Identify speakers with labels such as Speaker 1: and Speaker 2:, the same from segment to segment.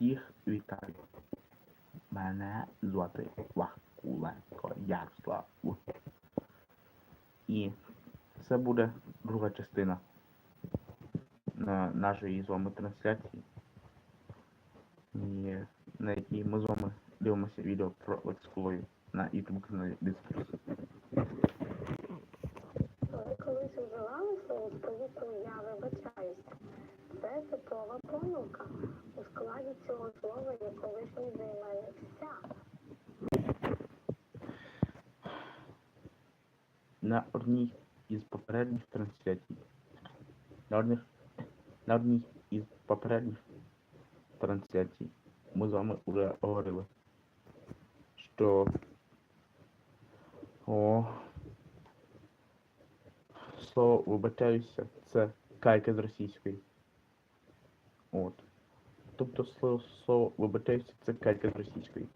Speaker 1: Всіх вітаю. Мене звати Вакуленко Ярослав. І це буде друга частина на нашої з вами трансляції, і на якій ми з вами дивимося відео про лексикологію на YouTube каналі Дискурс.
Speaker 2: Ви колись вживали я вибачаюся. Це типова помилка. Складі цього слова є колишній займенник.
Speaker 1: На одній із попередніх трансляцій. На одних на одній із попередніх трансляцій ми з вами вже говорили, що о, слово вибачаюся, це кайка з російської. От. Тобто слово, слово вибачаюся, це кайка з російської.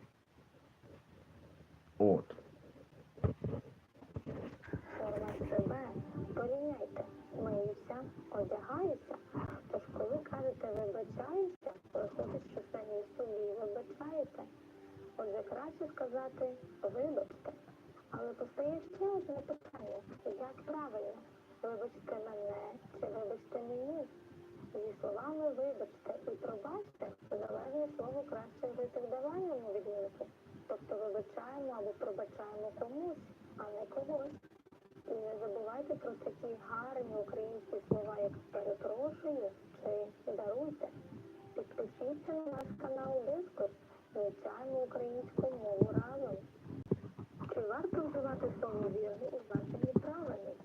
Speaker 1: От.
Speaker 2: Порівняйте. Миюся, одягаюся. Тож коли кажете вибачаюся, виходить, що самі собі вибачаєте. Отже, краще сказати вибачте. Але постає ще одне питання. Як правильно? Вибачте мене чи вибачте мені? Зі словами вибачте і пробачте залежне слово краще вжити в давальному відмінку. Тобто вибачаємо або пробачаємо комусь, а не когось. І не забувайте про такі гарні українські слова, як перепрошую чи даруйте. Підпишіться на наш канал Дискурс, вивчаємо українську мову разом. Чи варто вживати слово вірний у значенні правильний?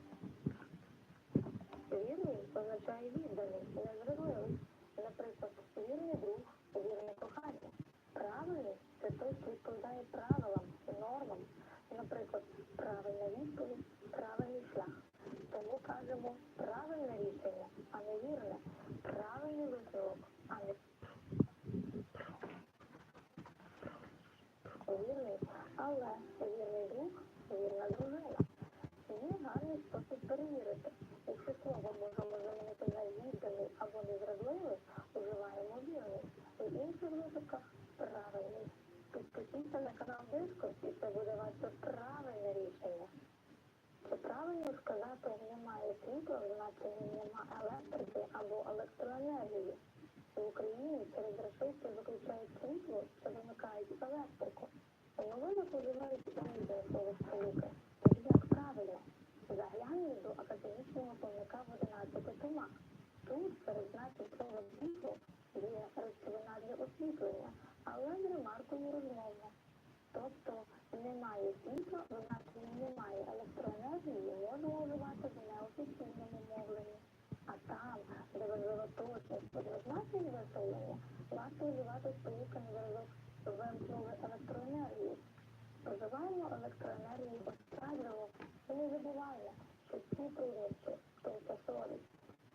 Speaker 2: Вірний означає відданий, незрадливий. Наприклад, вірний друг, вірне кохання. Правильний це той, хто відповідає правилам, нормам. Наприклад, правильна відповідь, правильний шлях. Тому кажемо правильне рішення, а не вірне, правильний висновок, а не вірний, але вірний друг, вірна дружина. Є гарний спосіб перевірити. Якщо слово можемо замінити на відданий або незрадливий, вживаємо вірний. У інших випадках правильний. Підпишіться на канал Дискурс, і це буде ваше правильне рішення. Чи правильно сказати немає світла, в значенні нема електрики або електроенергії? В Україні через рашисти виключають світло, що вимикають електрику. У новинах вживають інше слово сполуки. Тож як правильно? Загляньмо до академічного словника в 11 томах. Тут серед знаків слова світло є речовина для освітлення, але з ремаркою розмовно. Тобто немає світла, в значенні немає електроенергії, можна вживати в неофіційному мовленні. А там, де важлива точність подразначень виставлення, варто вживати сполуканий зразок вимкнули електроенергію. Споживаємо електроенергію ощадливо і не забуваємо, що ці труднощі тимчасові.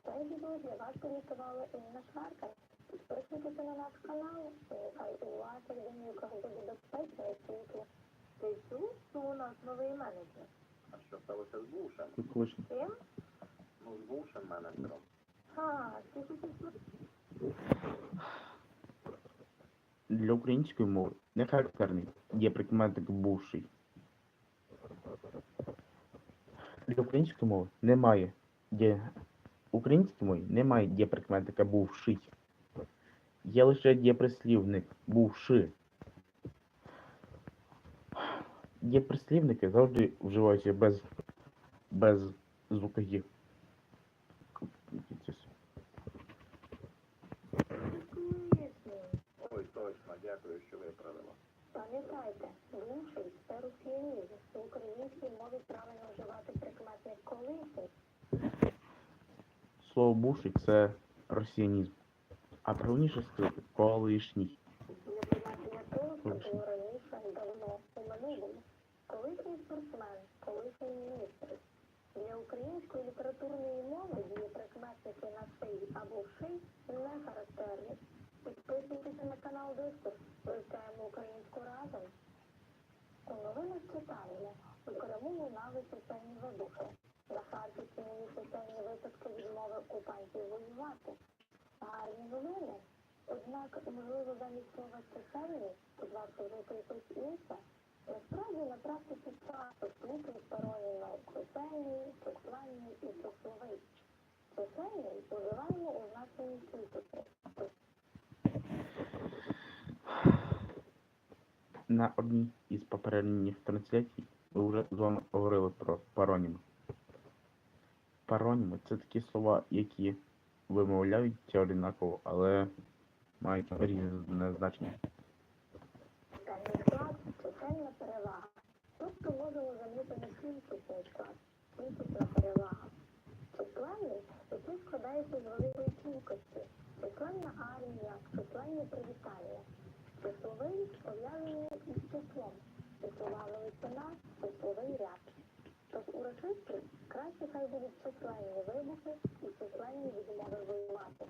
Speaker 2: Це відео для вас підготувала Інна Шарка. Підписуйтеся на наш канал, і нехай у ваших домівках буде безпечне світло. Ти чув, що у нас новий менеджер?
Speaker 3: А що сталося з?
Speaker 1: Колишній.
Speaker 2: Ким?
Speaker 3: Ну, з бувшим менеджером.
Speaker 2: А, ти ж
Speaker 1: Для української мови не характерний є прикметник бувший. Для української мови немає є українській немає дієприкметника бувший. Є лише дієприслівник бувши. Дієприслівники завжди вживаються без, без звука «ї».
Speaker 2: пояснює.
Speaker 3: Ой, точно, дякую, що виправила.
Speaker 2: Пам'ятайте, бувший це росіянізм. В українській мові правильно вживати прикметник колишній.
Speaker 1: Слово це росіянізм. А правильніше сказати колишній.
Speaker 2: Для позначення того, що
Speaker 1: Колишній.
Speaker 2: було раніше, давно, у минулому. Колишній спортсмен, колишній міністр. Для української літературної мови діє прикметники на шиї або вший не характерні. Підписуйтеся на канал Дискурс, вивчаємо українську разом. У новинах читаємо. У Криму лунали чисельні вибухи. На Воювати. Гарні новини. Однак, можливо, замість слова чисельний, тут варто вжити якось інше, насправді на практиці часто сплутують пароніми чисельний, численний і числовий. Чисельний уживаємо у значенні кількості,
Speaker 1: На одній із попередніх трансляцій ви вже з вами говорили про пароніми. Пароніми це такі слова, які вимовляються однаково, але мають різне значення.
Speaker 2: Склад, чисельна перевага. Тобто можемо замітити кількісний кількісна перевага. Численний, який складається з великої кількості, численна армія, численні привітання. Числовий пов'язаний із числом, числова величина, числовий ряд. Тож урочисті краще хай будуть численні вибухи і численні відмови воювати.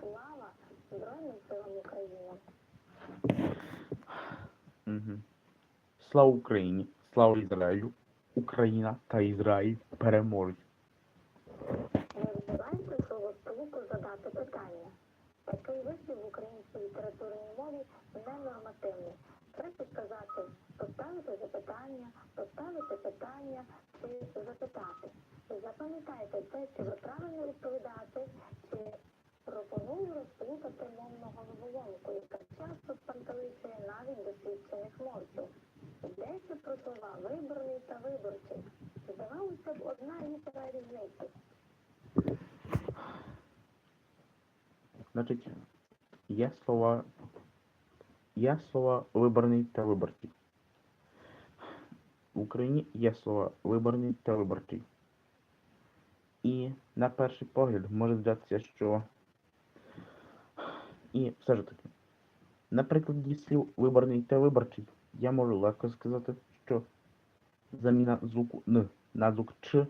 Speaker 2: Слава Збройним силам України!
Speaker 1: Слава Україні! Слава Ізраїлю! Україна та Ізраїль переможуть.
Speaker 2: Не вбивайте словосполуку задати питання. Такий вислів в українській літературній мові ненормативний. Краще сказати поставити запитання, поставити питання чи запитати. Запам'ятайте те, що ви правильно відповідаєте, чи пропоную розплутати мовну головоломку, яка часто спантеличує навіть досвідчених мовців. Йдеться про слова виборний та виборчий. Здавалося б, одна літера різниці.
Speaker 1: Значить, є слова, є слова виборний та виборчий. В Україні є слова виборний та виборчий. І на перший погляд може здатися, що. І все ж таки, на прикладі слів виборний та виборчий, я можу легко сказати, що заміна звуку Н на звук Ч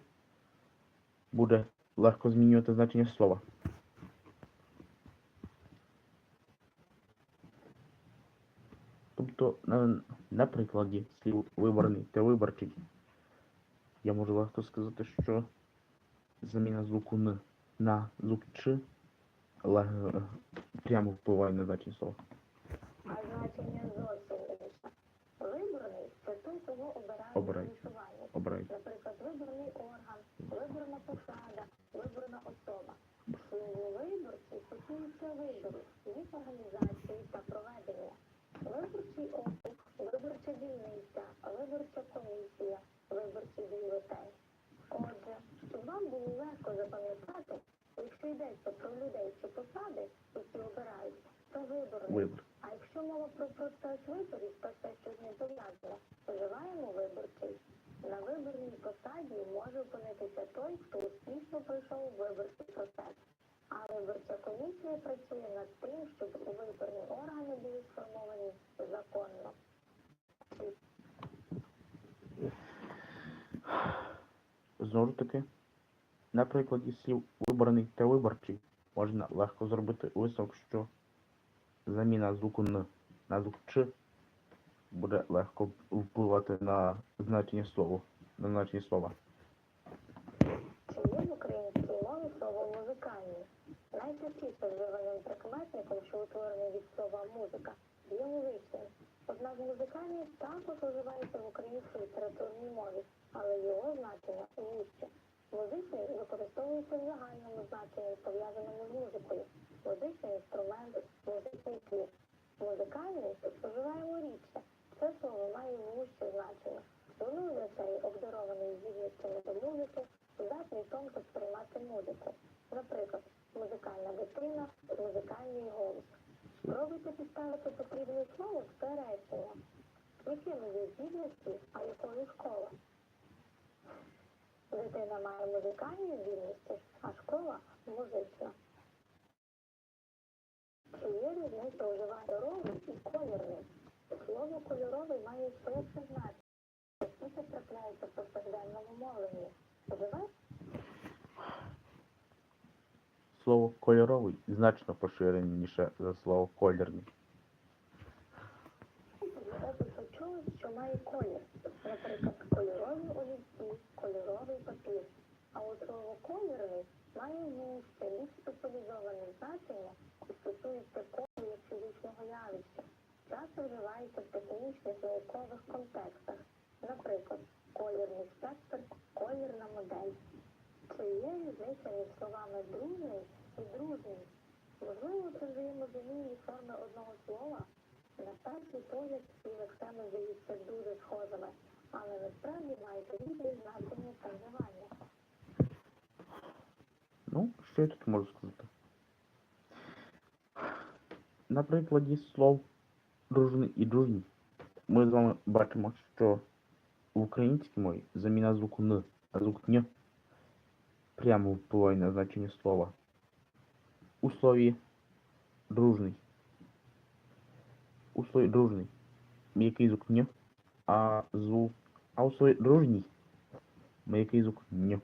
Speaker 1: буде легко змінювати значення слова. Тобто, на, на прикладі слів виборний та виборчий, я можу легко сказати, що заміна звуку Н на звук Ч лег- прямо впливає на значення слова.
Speaker 2: А значення зовсім інше. Виборний це той, кого Обирають. голосування. Наприклад, виборний орган, виборна посада, виборна особа. Слово виборці стосується вибору, їх організації та проведення. Виборчий округ, виборча дільниця, виборча комісія, виборчий бюлетень. Отже, щоб вам було легко запам'ятати, якщо йдеться про людей чи посади, які обирають, то виборний.
Speaker 1: Вибор.
Speaker 2: А якщо мова про процес виборів, то це щось не пов'язане. Вживаємо виборчий. На виборній посаді може опинитися той, хто успішно пройшов виборчий процес. А виборча комісія працює над тим, щоб виборні органи були сформовані законно.
Speaker 1: Знову ж таки, на прикладі слів виборний та виборчий можна легко зробити висновок, що заміна звуку Н на звук Ч буде легко впливати на значення слова. На значення слова.
Speaker 2: Чи є в українській мові слово музикальний? Найчастіше вживаним прикметником, що утворений від слова музика, є музичним. Однак музикальний також вживається в українській літературній мові, але його значення вище. Музичний використовується в загальному значенні, пов'язаному з музикою. Музичний інструмент, музичний твір. Музикальний вживаємо рідше. Це слово має вуще значення. Воно означає обдарований здібностями до музики, здатний тонко сприймати музику. Наприклад, музикальна дитина, музикальний голос. Спробуйте підставити потрібне слово в це речення. Якими є здібності, а якою школа? Дитина має музикальні здібності, а школа музична. Чи є різниця у кольоровий і колірний? Слово кольоровий має ширше значення. Частіше трапляється в повсякденному мовленні. Вживаєте
Speaker 1: Слово кольоровий значно поширеніше за слово колірний.
Speaker 2: чогось, що має колір. Наприклад, кольорові олівці, кольоровий папір, а у другокольоровий має місце більш спеціалізоване значення і стосується колії фізичного явища. Часто вживається в технічних наукових контекстах, наприклад, кольорний спектр, колірна модель. Чи є різниця між словами дружний і дружний? Можливо, це взаємозамінні форми одного слова. На перший погляд ці лексеми здається дуже схожими. але насправді мають різні значення та вживання.
Speaker 1: Ну, що я тут можу сказати? На прикладі слов дружний і дружній ми з вами бачимо, що в українській мові заміна звуку Н на звук Н прямо впливає на значення слова. У слові дружний. У слові дружний м'який звук Н, а звук. А у слові дружній м'який звук Н.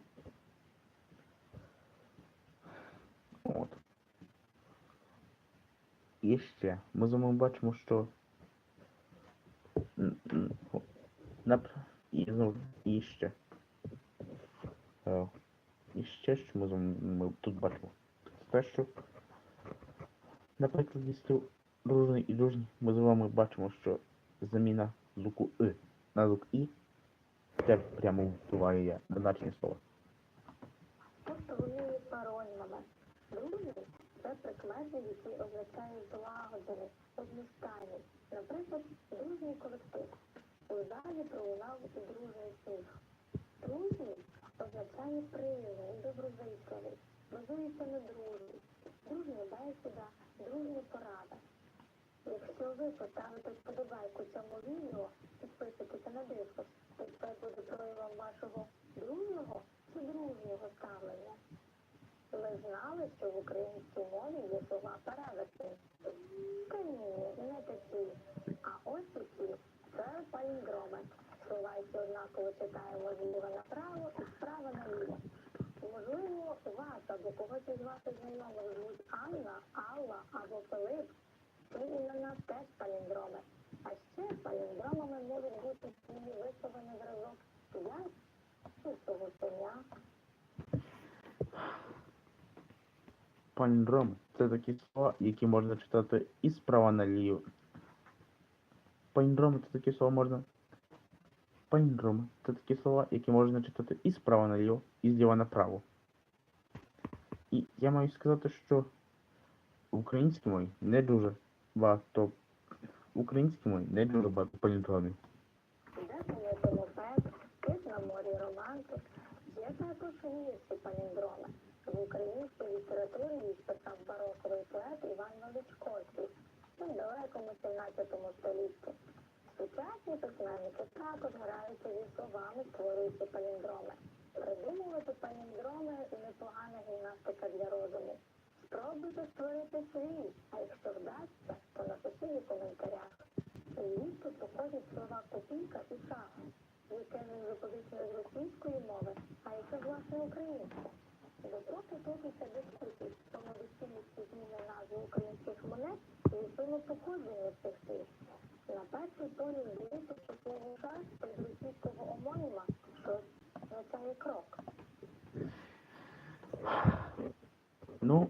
Speaker 1: От. І ще ми з вами бачимо, що і знову і ще. І ще що ми з вами ми тут бачимо. Те, що на прикладі слів дружний і дружній ми з вами бачимо, що заміна звуку И на звук І теж прямо впливає на значення слова.
Speaker 2: Тобто вони є паронімами. Дружний – це прикметник, який означає злагоджений, одностайний. Наприклад, дружній колектив. У залі пролунав дружний сміх. Дружній означає приязний, доброзичливий, базується на дружбі. Дружній дає сюди дружня порада. Якщо ви поставите вподобайку цьому відео, підписуйтеся на дискус, то це буде проявом вашого дружнього чи дружнього ставлення. Ви знали, що в українській мові є слова перевертні? Та ні, не такі. А ось такі. Це паліндроми. Слова, які однаково читаємо зліва направо і справа наліво. Можливо, вас або когось із ваших знайомих звуть Анна. Ці імена теж паліндроми. А ще паліндромами можуть бути ці висловини зразок я і того.
Speaker 1: Паліндром це такі слова, які можна читати і справа наліво. Паліндроми це такі слова можна. Паліндроми це такі слова, які можна читати і справа наліво, і зліва направо. І я маю сказати, що в українській не дуже багато. Мові не дуже багато паліндромів.
Speaker 2: Де моє далекому 17 столітті. Сучасні письменники також граються зі словами, створюючи паліндроми. Придумувати паліндроми непогана гімнастика для розуму. Спробуйте створити свій, а якщо вдасться, то напишіть у коментарях. Звідки походять слова копійка і шага, яке не запозичене з російської мови, а яке власне українське. Допоки точаться дискусії стосовно доцільності зміни назви українських монет і відповідно походження цих слів. На перший погляд здається, що слово шар від російського омоніма, що означає крок.
Speaker 1: Ну,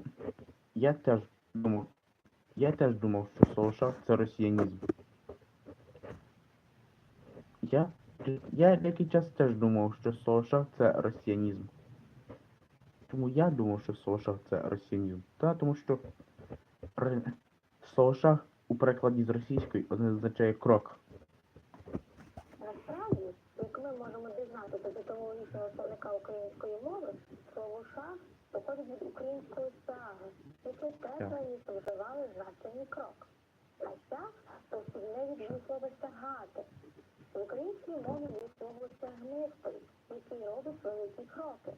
Speaker 1: я теж думав. Я теж думав, що Солошак це росіянізм. Я, я деякий час теж думав, що Солошак це росіянізм. Тому я думав, що Солошак це росіянізм. Та тому що Солошак у перекладі з російської означає крок.
Speaker 2: Насправді, як ми можемо дізнатися з етимологічного словника української мови, слово шаг української саги, яке теж раніше вживали в крок. А сяг повсюдне від її слова сягати. В українській мові є слово сягнистий, який робить великі кроки.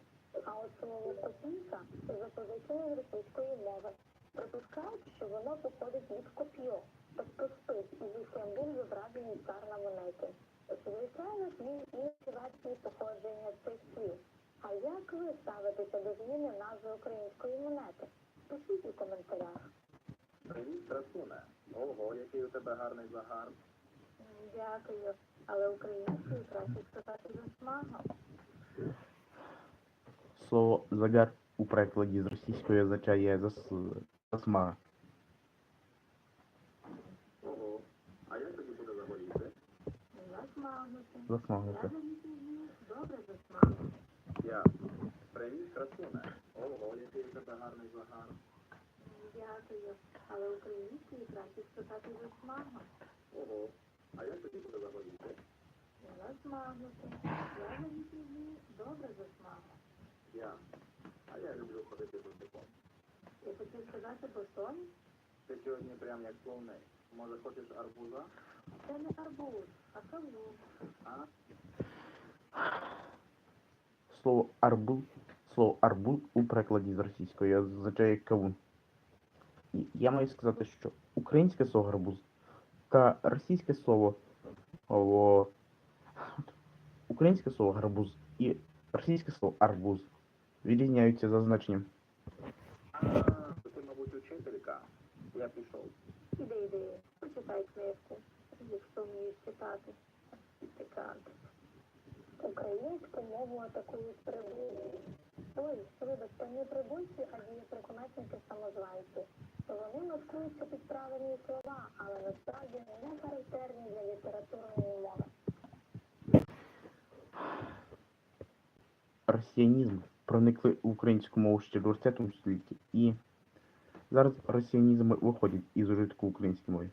Speaker 2: А от слово копійка запозичене з російської мови. Припускають, що воно походить від коп'йо, тобто спис, із яким був зображений цар на монеті. Звичайно, ж є інші версії походження цих слів. А як ви ставитеся до зміни назви української монети? Пишіть у коментарях.
Speaker 3: Привіт, красуне. Ого, який у тебе гарний загар.
Speaker 2: Дякую. Але українською краще сказати засмага.
Speaker 1: Слово загар у перекладі з російської означає зас... засмага.
Speaker 3: Ого. А як тобі буде загоріти?
Speaker 2: Засмагнути.
Speaker 1: Засмагнути.
Speaker 2: Добре засмагнути.
Speaker 3: Я. Привіт, красуне. Ого, який у тебе гарний загар.
Speaker 2: Дякую. Але українською краще сказати засмагнути.
Speaker 3: Ого. А як тобі буде загоріти?
Speaker 2: Засмагнути. Я навіть вмію добре засмагнути.
Speaker 3: Я. А я люблю ходити босиком.
Speaker 2: Я хотів сказати босоні,
Speaker 3: Ти сьогодні прям як повний. Може хочеш арбуза?
Speaker 2: це не арбуз, а кавун.
Speaker 3: А?
Speaker 1: Слово арбуз, слово арбуз у перекладі з російської означає кавун. І я маю сказати, що українське слово гарбуз та російське слово о, українське слово гарбуз і російське слово арбуз відрізняються за значенням.
Speaker 3: Ти, мабуть, учителька. Я пішов.
Speaker 2: Іди, іди, почитай книжку, якщо вмієш читати. Пікант. Українську мову атакують прибульці. Ой, вибачте, не прибульці, а дієприкметники самозванці. Вони маскуються під правильні слова, але насправді не характерні для літературної мови.
Speaker 1: Росіянізм проникли в українську мову ще в 20 столітті, і зараз росіянізми виходять із ужитку української мови.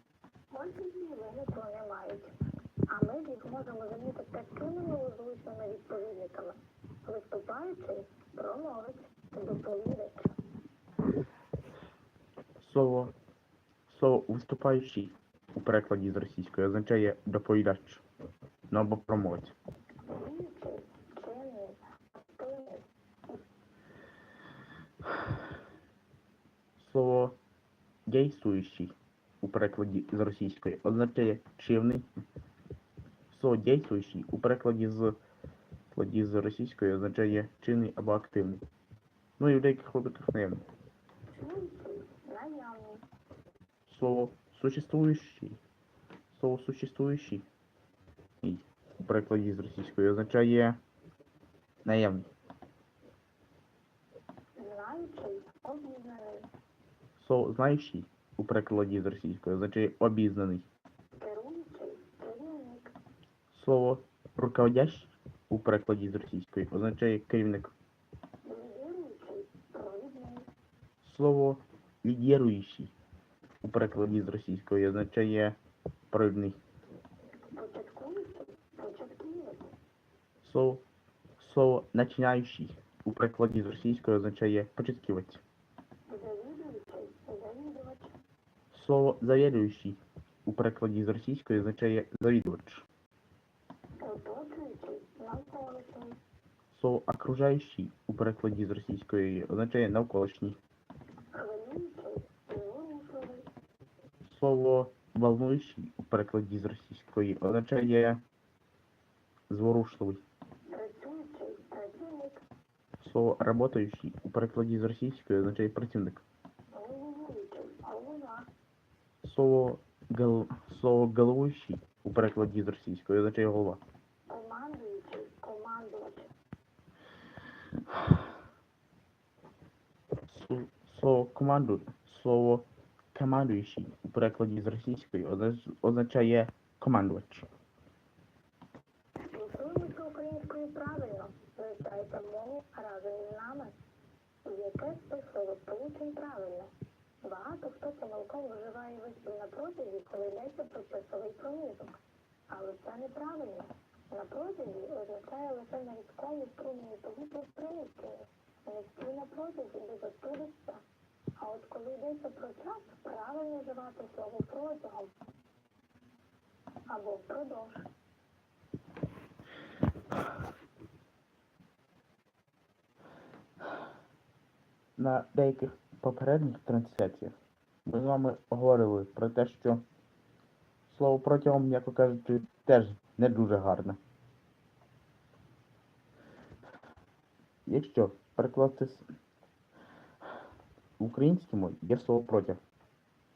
Speaker 2: Мольфізмі виникло не мають, а ми їх можемо замінити такими милозвучними відповідниками. Виступаючий промовець, доповідач.
Speaker 1: Слово, слово виступаючий у перекладі з російської означає доповідач ну, або промовець. Слово дійствуючий у перекладі з російської означає чинний. Слово дійствуючий у перекладі з, російської означає чинний або активний. Ну і в деяких випадках наявний. Слово существующий. Слово существующий у перекладі з російської означає наявний. Слово знаючий у перекладі з російської означає обізнаний. Слово руководящий у перекладі з російської означає керівник. Слово лідіруючий у перекладі з російської означає провідний. Слово, слово начинаючий у перекладі з російської означає початківець. Слово завідуючий у перекладі з російської означає завідувач.
Speaker 2: Оточуючий, навколишній.
Speaker 1: Слово окружаючий у перекладі з російської означає навколишній. Слово волнуючий у перекладі з російської означає зворушливий. Слово работаючий у перекладі з російської означає працівник. Слово гол... слово головуючий у перекладі з російської означає голова.
Speaker 2: Командуючий, командувач.
Speaker 1: Сло- Слово команду, слово командуючий у перекладі з російської означає командувач.
Speaker 2: Спілкуємося українською правильно. Вивчайте мову разом із нами. Яке з цих словосполучень? Багато хто помилково вживає вислів на протязі, коли йдеться про часовий проміжок. Але це неправильно. На протязі означає лише навіткові струмені повітря в приміщенні. Низький на протязі де застудиться. А от коли йдеться про час, правильно вживати слово протягом або впродовж.
Speaker 1: На деяких попередніх трансляціях ми з вами говорили про те, що слово протягом, м'яко кажучи, теж не дуже гарне. Якщо перекласти мові є слово протяг.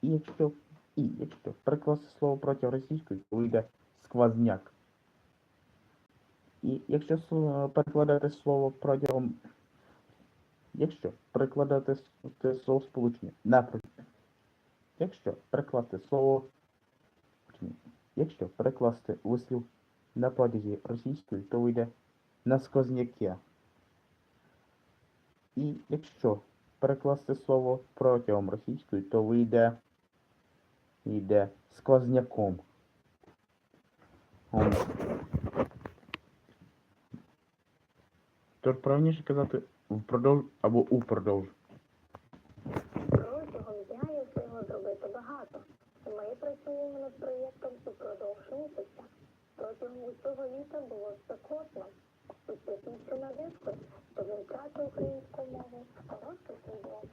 Speaker 1: І якщо, і якщо перекласти слово протяг російською, то вийде сквозняк. І якщо перекладати слово протягом Якщо перекладати слово сполучення напроти. Якщо перекласти слово. Якщо перекласти вислів на протязі російської, то вийде на сквозняки. І якщо перекласти слово протягом російської, то вийде йде сквозняком. Ом. Тож правильніше казати впродовж або упродовж.
Speaker 2: Протягом дня я встигла зробити багато. І ми працюємо над проєктом упродовж місяця. Протягом усього літа було спекотно. Усі піти на диски, то він втратив українську мову, хороший футбол.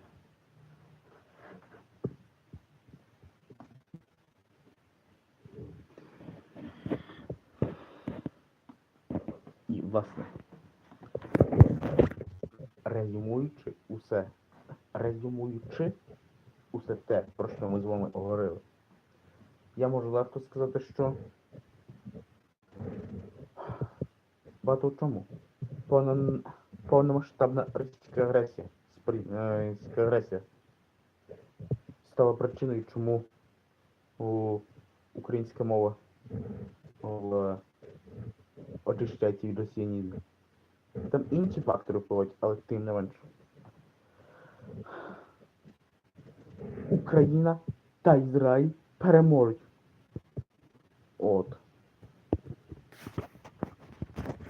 Speaker 1: І, власне, резюмуючи усе, резюмуючи усе те, про що ми з вами говорили, я можу легко сказати, що багато в чому повномасштабна російська агресія, спрі- е, російська агресія стала причиною, чому українська мова очищається від росіянізму. Там інші фактори впливають, але тим не менше. Україна та Ізраїль переможуть. От.